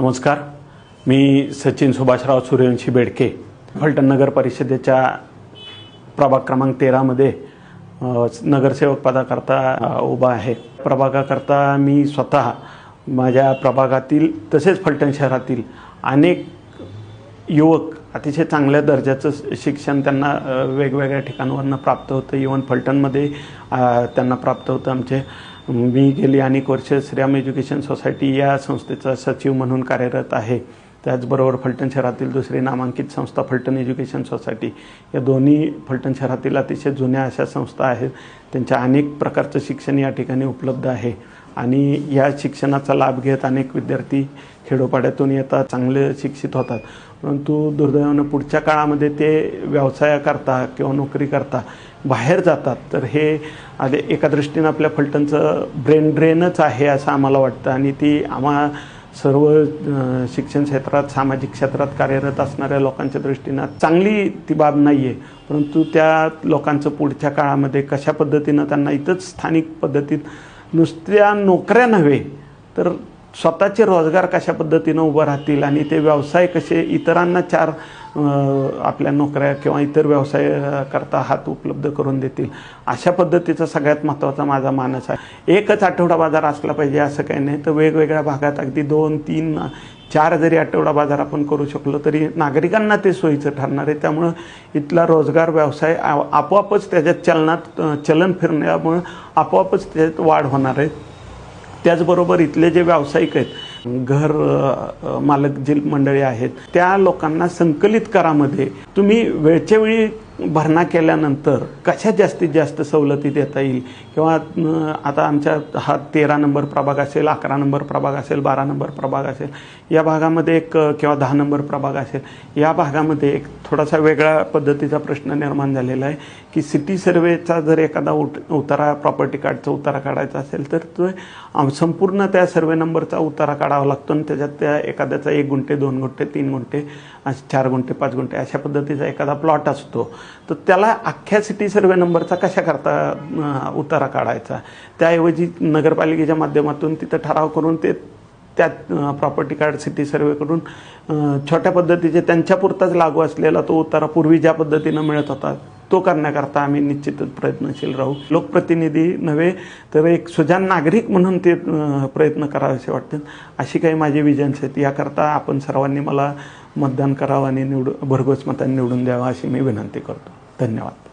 नमस्कार. मी सचिन सुभाषराव सूर्यवंशी बेडके फलटण नगर परिषदेच्या प्रभाग क्रमांक तेरामध्ये नगरसेवक पदाकरता उभा आहे. प्रभागाकरता मी स्वतः माझ्या प्रभागातील तसेच फलटण शहरातील अनेक युवक अतिशय चांगल्या दर्जाचं शिक्षण त्यांना वेगवेगळ्या ठिकाणावरनं प्राप्त होतं. इवन फलटणमध्ये त्यांना प्राप्त होतं आमचे मी गेली अनेक वर्ष श्रीराम एज्युकेशन सोसायटी या संस्थेचा सचिव म्हणून कार्यरत आहे. त्याचबरोबर फलटण शहरातील दुसरी नामांकित संस्था फलटण एज्युकेशन सोसायटी. या दोन्ही फलटण शहरातील अतिशय जुन्या अशा संस्था आहेत. त्यांच्या अनेक प्रकारचं शिक्षण या ठिकाणी उपलब्ध आहे. आणि या शिक्षणाचा लाभ घेत अनेक विद्यार्थी खेडोपाड्यातून येतात चांगले शिक्षित होतात. परंतु दुर्दैवानं पुढच्या काळामध्ये ते व्यवसायाकरता किंवा नोकरी करता बाहेर जातात. तर हे आधी एका दृष्टीनं आपल्या फलटणचं ब्रेन ड्रेनच आहे असं आम्हाला वाटतं. आणि ती आम्हा सर्व शिक्षण क्षेत्रात सामाजिक क्षेत्रात कार्यरत असणाऱ्या लोकांच्या दृष्टीनं चांगली ती बाब नाही आहे परंतु त्या लोकांचं पुढच्या काळामध्ये कशा पद्धतीनं त्यांना इथंच स्थानिक पद्धतीत नुसत्या नोकऱ्या नव्हे तर स्वतःचे रोजगार कशा पद्धतीनं उभं राहतील आणि ते व्यवसाय कसे इतरांना चार आपल्या नोकऱ्या किंवा इतर व्यवसाय करता हात उपलब्ध करून देतील. अशा पद्धतीचा सगळ्यात महत्त्वाचा माझा मानस आहे. एकच आठवडा बाजार असला पाहिजे असं काही नाही तर वेगवेगळ्या भागात अगदी दोन तीन चार जरी आठवडा बाजार आपण करू शकलो तरी नागरिकांना ते सोयीचं ठरणार आहे. त्यामुळं इथला रोजगार व्यवसाय आ- आपोआपच त्याच्यात चलनात चलन फिरण्यामुळं आपोआपच त्याच्यात वाढ होणार आहे. त्याचबरोबर इथले जे व्यावसायिक आहेत घर मालक जी मंडळी आहेत त्या लोकांना संकलित करामध्ये तुम्ही वेळच्या वेळी भरणा केल्यानंतर कशा जास्तीत जास्त सवलती देता येईल? किंवा आता आमच्या हा तेरा नंबर प्रभाग असेल अकरा नंबर प्रभाग असेल बारा नंबर प्रभाग असेल या भागामध्ये एक किंवा दहा नंबर प्रभाग असेल या भागामध्ये एक थोडासा वेगळ्या पद्धतीचा प्रश्न निर्माण झालेला आहे की सिटी सर्वेचा जर एखादा उत उतारा प्रॉपर्टी कार्डचा उतारा काढायचा असेल तर तो संपूर्ण त्या सर्वे नंबरचा उतारा काढावा लागतो आणि त्याच्यात त्या एखाद्याचा एक गुंठे दोन गुंठे तीन गुंठे चार गुंठे पाच गुंठे अशा पद्धतीचा एखादा प्लॉट असतो. तर त्याला अख्ख्या सिटी सर्वे नंबरचा कशा करता उतारा काढायचा? त्याऐवजी नगरपालिकेच्या माध्यमातून तिथं ठराव करून ते त्या प्रॉपर्टी कार्ड सिटी सर्वेकडून छोट्या पद्धतीचे त्यांच्यापुरताच लागू असलेला तो उतारा पूर्वी ज्या पद्धतीनं मिळत होता तो करण्याकरता आम्ही निश्चितच प्रयत्नशील राहू. लोकप्रतिनिधी नव्हे तर एक सुजान नागरिक म्हणून ते प्रयत्न प्रयत्न करावेसे वाटतात अशी काही माझी विजन्स आहेत याकरता आपण सर्वांनी मला मतदान करावं आणि निवड भरघोस मतांनी निवडून द्यावं अशी मी विनंती करतो. धन्यवाद.